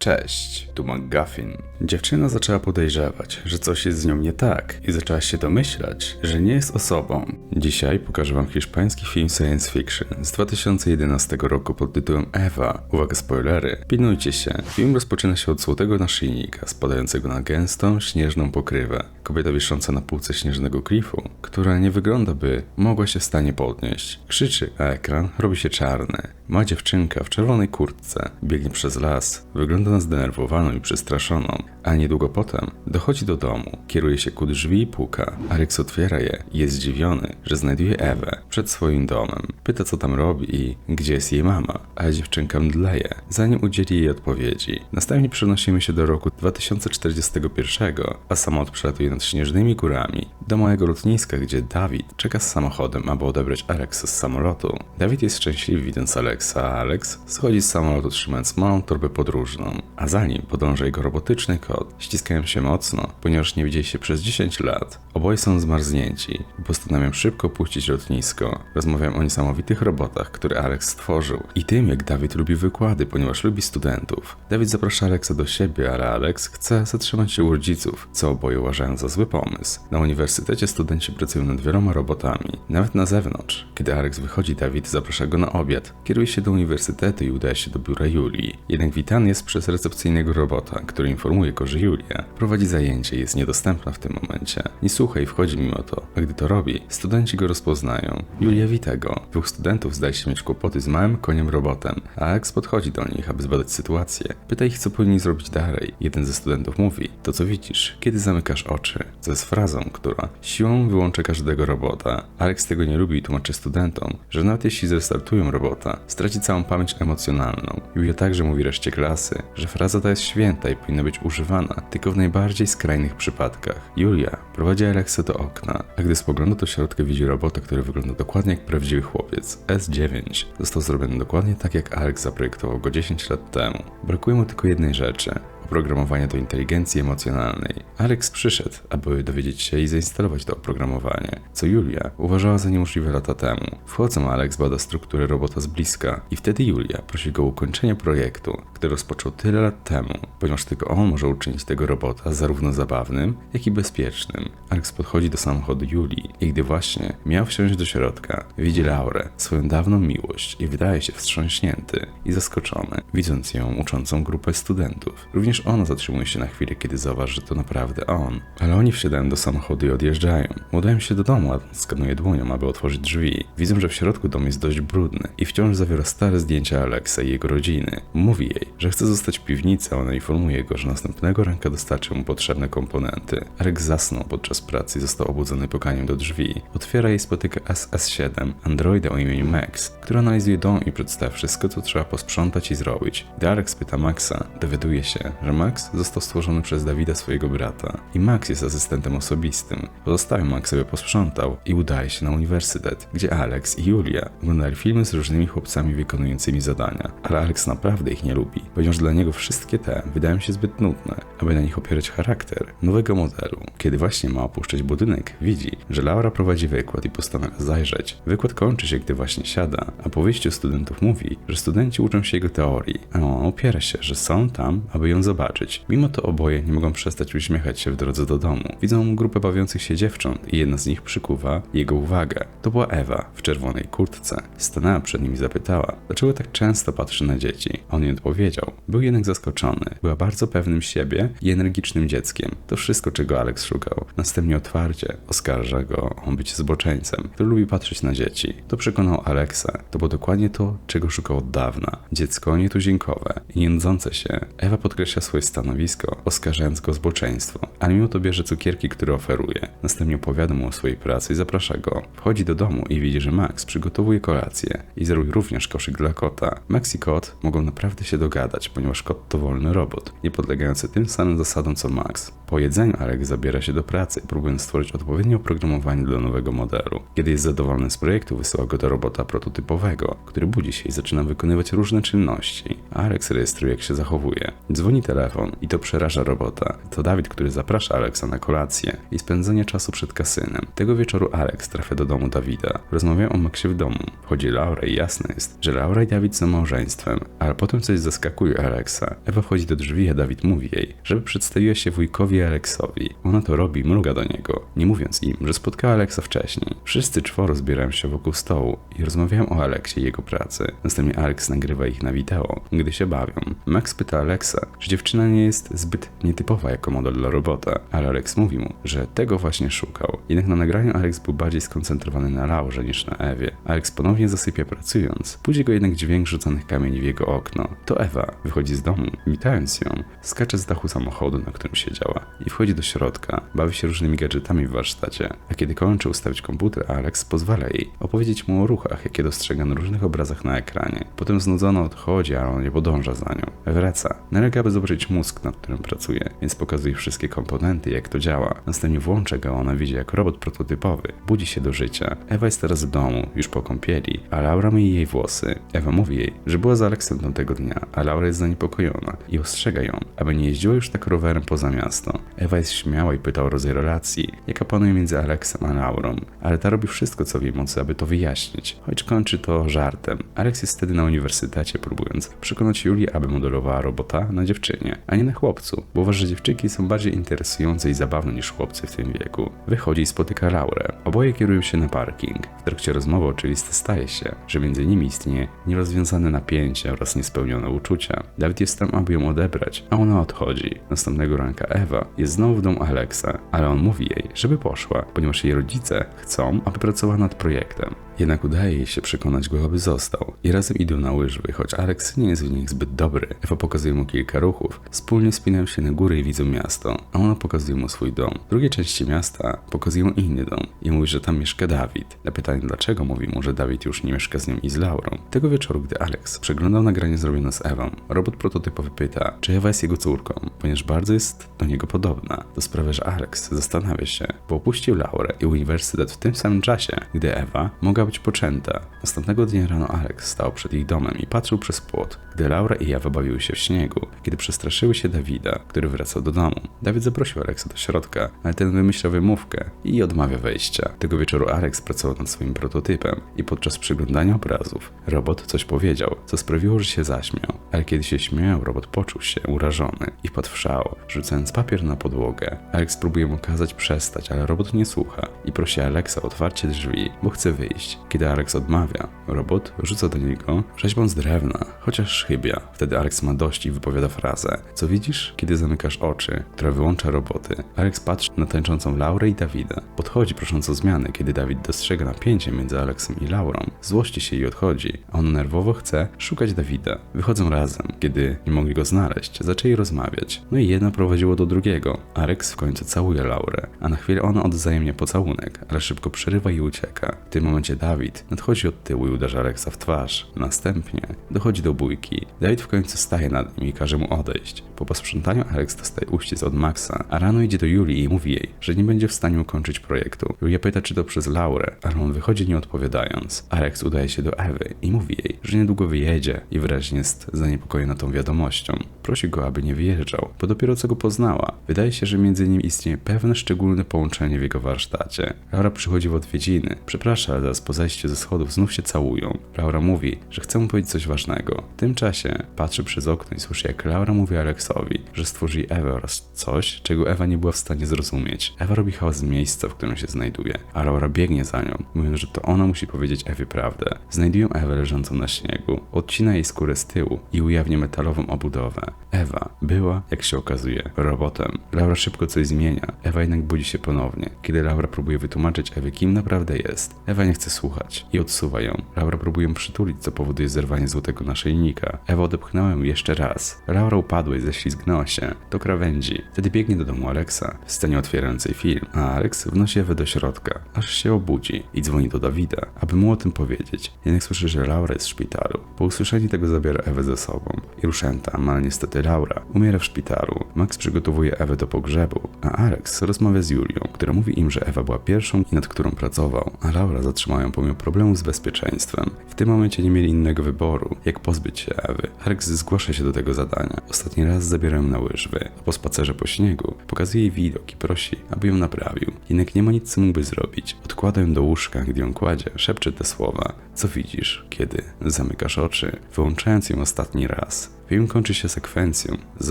Cześć, tu McGuffin. Dziewczyna zaczęła podejrzewać, że coś jest z nią nie tak i zaczęła się domyślać, że nie jest osobą. Dzisiaj pokażę wam hiszpański film science fiction z 2011 roku pod tytułem Ewa. Uwaga spoilery, pilnujcie się. Film rozpoczyna się od złotego naszyjnika spadającego na gęstą, śnieżną pokrywę. Kobieta wisząca na półce śnieżnego klifu, która nie wygląda by mogła się w stanie podnieść. Krzyczy, a ekran robi się czarny. Ma dziewczynka w czerwonej kurtce, biegnie przez las, wygląda na zdenerwowaną i przestraszoną, a niedługo potem dochodzi do domu, kieruje się ku drzwi i puka. Alex otwiera je i jest zdziwiony, że znajduje Ewę przed swoim domem. Pyta co tam robi i gdzie jest jej mama, a dziewczynka mdleje, zanim udzieli jej odpowiedzi. Następnie przenosimy się do roku 2041, a samolot przelatuje nad śnieżnymi górami do małego lotniska, gdzie Dawid czeka z samochodem, aby odebrać Alexa z samolotu. Dawid jest szczęśliwy widząc Alexa, a Alex schodzi z samolotu trzymając małą torbę podróżną, a za nim podąża jego robotyczny kot. Ściskają się mocno, ponieważ nie widzieli się przez 10 lat. Oboje są zmarznięci i postanawiają szybko opuścić lotnisko. Rozmawiają o niesamowitych robotach, które Alex stworzył i tym, jak Dawid lubi wykłady, ponieważ lubi studentów. Dawid zaprasza Alexa do siebie, ale Alex chce zatrzymać się u rodziców, co oboje uważają za zły pomysł. Na uniwersytecie studenci pracują nad wieloma robotami, nawet na zewnątrz. Kiedy Alex wychodzi, Dawid zaprasza go na obiad. Kieruje się do uniwersytetu i udaje się do biura Julii. Jednak witany jest przez recepcyjnego robota, który informuje go, że Julia prowadzi zajęcie i jest niedostępna w tym momencie. Nie słucha i wchodzi mimo to, a gdy to robi, studenci go rozpoznają. Julia wita go. Dwóch studentów zdaje się mieć kłopoty z małym koniem robotem, a Alex podchodzi do nich, aby zbadać sytuację. Pyta ich, co powinni zrobić dalej. Jeden ze studentów mówi, to co widzisz, kiedy zamykasz oczy. Jest frazą, która siłą wyłącza każdego robota. Alex tego nie lubi i tłumaczy studentom, że nawet jeśli zrestartują robota, straci całą pamięć emocjonalną. Julia także mówi reszcie klasy, że fraza ta jest święta i powinna być używana tylko w najbardziej skrajnych przypadkach. Julia prowadzi Alexa do okna, a gdy spogląda do środka widzi robota, który wygląda dokładnie jak prawdziwy chłopiec. S9 został zrobiony dokładnie tak jak Alex zaprojektował go 10 lat temu. Brakuje mu tylko jednej rzeczy oprogramowania do inteligencji emocjonalnej. Alex przyszedł, aby dowiedzieć się i zainstalować to oprogramowanie, co Julia uważała za niemożliwe lata temu. Wchodzą, Alex bada strukturę robota z bliska i wtedy Julia prosi go o ukończenie projektu, który rozpoczął tyle lat temu, ponieważ tylko on może uczynić tego robota zarówno zabawnym, jak i bezpiecznym. Alex podchodzi do samochodu Julii i gdy właśnie miał wsiąść do środka, widzi Laurę, swoją dawną miłość i wydaje się wstrząśnięty i zaskoczony, widząc ją uczącą grupę studentów. Również ona zatrzymuje się na chwilę, kiedy zauważy, że to naprawdę on. Ale oni wsiadają do samochodu i odjeżdżają. Udają się do domu, a skanuje dłonią, aby otworzyć drzwi. Widzą, że w środku dom jest dość brudny i wciąż zawiera stare zdjęcia Alexa i jego rodziny. Mówi jej, że chce zostać w piwnicy, a ona informuje go, że następnego ranka dostarczy mu potrzebne komponenty. Alex zasnął podczas pracy i został obudzony pukaniem do drzwi. Otwiera i spotyka SS7, androida o imieniu Max, który analizuje dom i przedstawia wszystko, co trzeba posprzątać i zrobić. Gdy Alex pyta Maxa, dowiaduje się, że Max został stworzony przez Dawida swojego brata i Max jest asystentem osobistym. Pozostały Max sobie posprzątał i udaje się na uniwersytet, gdzie Alex i Julia oglądali filmy z różnymi chłopcami wykonującymi zadania, ale Alex naprawdę ich nie lubi, ponieważ dla niego wszystkie te wydają się zbyt nudne, aby na nich opierać charakter nowego modelu. Kiedy właśnie ma opuszczać budynek, widzi, że Laura prowadzi wykład i postanawia zajrzeć. Wykład kończy się, gdy właśnie siada, a po wyjściu studentów mówi, że studenci uczą się jego teorii, a on opiera się, że są tam, aby ją zobaczyć. Mimo to oboje nie mogą przestać uśmiechać się w drodze do domu. Widzą grupę bawiących się dziewcząt i jedna z nich przykuwa jego uwagę. To była Ewa w czerwonej kurtce. Stanęła przed nim i zapytała, dlaczego tak często patrzy na dzieci. On jej odpowiedział. Był jednak zaskoczony. Była bardzo pewnym siebie i energicznym dzieckiem. To wszystko, czego Alex szukał. Następnie otwarcie oskarża go o bycie zboczeńcem, który lubi patrzeć na dzieci. To przekonał Alexa. To było dokładnie to, czego szukał od dawna. Dziecko nietuzinkowe i niedzące się. Ewa podkreśla swoje stanowisko, oskarżając go o zboczeństwo, ale mimo to bierze cukierki, które oferuje. Następnie opowiada mu o swojej pracy i zaprasza go. Wchodzi do domu i widzi, że Max przygotowuje kolację i zrobił również koszyk dla kota. Max i kot mogą naprawdę się dogadać, ponieważ kot to wolny robot, nie podlegający tym samym zasadom co Max. Po jedzeniu Alex zabiera się do pracy, próbując stworzyć odpowiednie oprogramowanie dla nowego modelu. Kiedy jest zadowolony z projektu, wysyła go do robota prototypowego, który budzi się i zaczyna wykonywać różne czynności. Alex rejestruje, jak się zachowuje. Dzwoni telefon i to przeraża robota. To Dawid, który zaprasza Alexa na kolację i spędzenie czasu przed kasynem. Tego wieczoru Alex trafia do domu Dawida. Rozmawiają o Maxie w domu. Wchodzi Laura i jasne jest, że Laura i Dawid są małżeństwem, ale potem coś zaskakuje Alexa. Ewa wchodzi do drzwi, a Dawid mówi jej, żeby przedstawiła się wujkowi Aleksowi. Ona to robi, mruga do niego, nie mówiąc im, że spotkała Aleksa wcześniej. Wszyscy czworo zbierają się wokół stołu i rozmawiają o Aleksie i jego pracy. Następnie Alex nagrywa ich na wideo, gdy się bawią. Max pyta Alexa, że dziewczyna nie jest zbyt nietypowa jako model dla robota, ale Alex mówi mu, że tego właśnie szukał. Jednak na nagraniu Alex był bardziej skoncentrowany na Laurze niż na Ewie. Alex ponownie zasypia pracując, budzi go jednak dźwięk rzucanych kamieni w jego okno. To Ewa wychodzi z domu, witając ją, skacze z dachu samochodu, na którym siedziała i wchodzi do środka. Bawi się różnymi gadżetami w warsztacie, a kiedy kończy ustawić komputer, Alex pozwala jej opowiedzieć mu o ruchach, jakie dostrzega na różnych obrazach na ekranie. Potem znudzona odchodzi, a on nie podąża za nią. Wraca. Nalega, aby zobaczyć mózg, nad którym pracuje, więc pokazuje wszystkie komponenty, jak to działa. Następnie włącza go, ona widzi, jak robot prototypowy budzi się do życia. Ewa jest teraz w domu, już po kąpieli, a Laura myje jej włosy. Ewa mówi jej, że była z Aleksem tamtego dnia, a Laura jest zaniepokojona i ostrzega ją, aby nie jeździła już tak rowerem poza miasto. Ewa jest śmiała i pyta o rodzaj relacji, jaka panuje między Aleksem a Laurą, ale ta robi wszystko, co w jej mocy, aby to wyjaśnić, choć kończy to żartem. Alex jest wtedy na uniwersytecie, próbując przekonać Julię, aby modelowała robota na dziewczynie, a nie na chłopcu, bo uważa, że dziewczynki są bardziej interesujące i zabawne niż chłopcy w tym wieku. Wychodzi i spotyka Laurę. Oboje kierują się na parking. W trakcie rozmowy oczywiste staje się, że między nimi istnieje nierozwiązane napięcie oraz niespełnione uczucia. Dawid jest tam, aby ją odebrać, a ona odchodzi. Następnego ranka Ewa jest znowu w domu Alexa, ale on mówi jej, żeby poszła, ponieważ jej rodzice chcą, aby pracowała nad projektem. Jednak udaje jej się przekonać go, aby został. I razem idą na łyżwy, choć Alex nie jest w nich zbyt dobry. Ewa pokazuje mu kilka ruchów. Wspólnie spinają się na górę i widzą miasto, a ona pokazuje mu swój dom. W drugiej części miasta pokazuje mu inny dom i mówi, że tam mieszka Dawid. Na pytanie dlaczego mówi mu, że Dawid już nie mieszka z nią i z Laurą. Tego wieczoru, gdy Alex przeglądał nagranie zrobione z Ewą, robot prototypowy pyta, czy Ewa jest jego córką, ponieważ bardzo jest do niego podobna. To sprawia, że Alex zastanawia się, bo opuścił Laurę i uniwersytet w tym samym czasie, gdy Ewa mogła być poczęta. Następnego dnia rano Alex stał przed ich domem i patrzył przez płot, gdy Laura i Ewa bawiły się w śniegu, kiedy przestraszyły się Dawida, który wracał do domu. Dawid zaprosił Alexa do środka, ale ten wymyśla wymówkę i odmawia wejścia. Tego wieczoru Alex pracował nad swoim prototypem i podczas przeglądania obrazów robot coś powiedział, co sprawiło, że się zaśmiał. Ale kiedy się śmiał, robot poczuł się urażony i wpadł w szał, rzucając papier na podłogę. Alex próbuje mu kazać przestać, ale robot nie słucha i prosi Alexa o otwarcie drzwi, bo chce wyjść. Kiedy Alex odmawia, robot rzuca do niego rzeźbą z drewna, chociaż chybia. Wtedy Alex ma dość i wypowiada frazę. Co widzisz, kiedy zamykasz oczy, która wyłącza roboty? Alex patrzy na tańczącą Laurę i Dawida. Podchodzi prosząc o zmianę, kiedy Dawid dostrzega napięcie między Alexem i Laurą. Złości się i odchodzi, a on nerwowo chce szukać Dawida. Wychodzą razem. Kiedy nie mogli go znaleźć, zaczęli rozmawiać. No i jedno prowadziło do drugiego. Alex w końcu całuje Laurę, a na chwilę ona odzajemnia pocałunek, ale szybko przerywa i ucieka. W tym momencie Dawid nadchodzi od tyłu i uderza Alexa w twarz. Następnie dochodzi do bójki. Dawid w końcu staje nad nim i każe mu odejść. Po posprzątaniu Alex dostaje uścisk od Maxa, a rano idzie do Julii i mówi jej, że nie będzie w stanie ukończyć projektu. Julia pyta, czy to przez Laurę, ale on wychodzi nie odpowiadając. Alex udaje się do Ewy i mówi jej, że niedługo wyjedzie i wyraźnie jest zaniepokojona tą wiadomością. Prosi go, aby nie wyjeżdżał, bo dopiero co go poznała. Wydaje się, że między nimi istnieje pewne szczególne połączenie w jego warsztacie. Laura przychodzi w odwiedziny, przeprasza, ale zaraz po zejściu ze schodów znów się całują. Laura mówi, że chce mu powiedzieć coś ważnego. W tym czasie patrzy przez okno i słyszy, jak Laura mówi Aleksowi, że stworzy Ewę oraz coś, czego Ewa nie była w stanie zrozumieć. Ewa robi hałas z miejsca, w którym się znajduje, a Laura biegnie za nią, mówiąc, że to ona musi powiedzieć Ewie prawdę. Znajdują Ewę leżącą na śniegu, odcina jej skórę z tyłu i ujawnia metalową obudowę. Ewa była, jak się okazuje, robotem. Laura szybko coś zmienia, Ewa jednak budzi się ponownie. Kiedy Laura próbuje wytłumaczyć Ewie, kim naprawdę jest, Ewa nie chce słuchać i odsuwa ją. Laura próbuje ją przytulić, co powoduje zerwanie złotego naszyjnika. Ewa odepchnęła ją jeszcze raz. Laura upadła i ześlizgnęła się do krawędzi. Wtedy biegnie do domu Alexa w scenie otwierającej film, a Alex wnosi Ewę do środka, aż się obudzi i dzwoni do Dawida, aby mu o tym powiedzieć. Jednak słyszy, że Laura jest w szpitalu. Po usłyszeniu tego zabiera Ewę ze sobą i ruszają tam, ale niestety Laura umiera w szpitalu. Max przygotowuje Ewę do pogrzebu, a Alex rozmawia z Julią, która mówi im, że Ewa była pierwszą, nad którą pracował, a Laura zatrzymała ją pomimo problemu z bezpieczeństwem. W tym momencie nie mieli innego wyboru, jak pozbyć się Ewy. Harks zgłasza się do tego zadania. Ostatni raz zabiera ją na łyżwy, a po spacerze po śniegu pokazuje jej widok i prosi, aby ją naprawił. Jednak nie ma nic, co mógłby zrobić. Odkłada ją do łóżka, gdy ją kładzie, szepcze te słowa. Co widzisz, kiedy zamykasz oczy, wyłączając ją ostatni raz. Film kończy się sekwencją z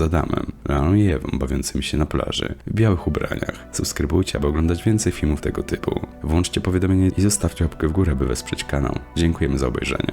Adamem, Leoną i Ewą bawiącymi się na plaży w białych ubraniach. Subskrybujcie, aby oglądać więcej filmów tego typu. Włączcie powiadomienie i zostawcie łapkę w górę, by wesprzeć kanał. Dziękujemy za obejrzenie.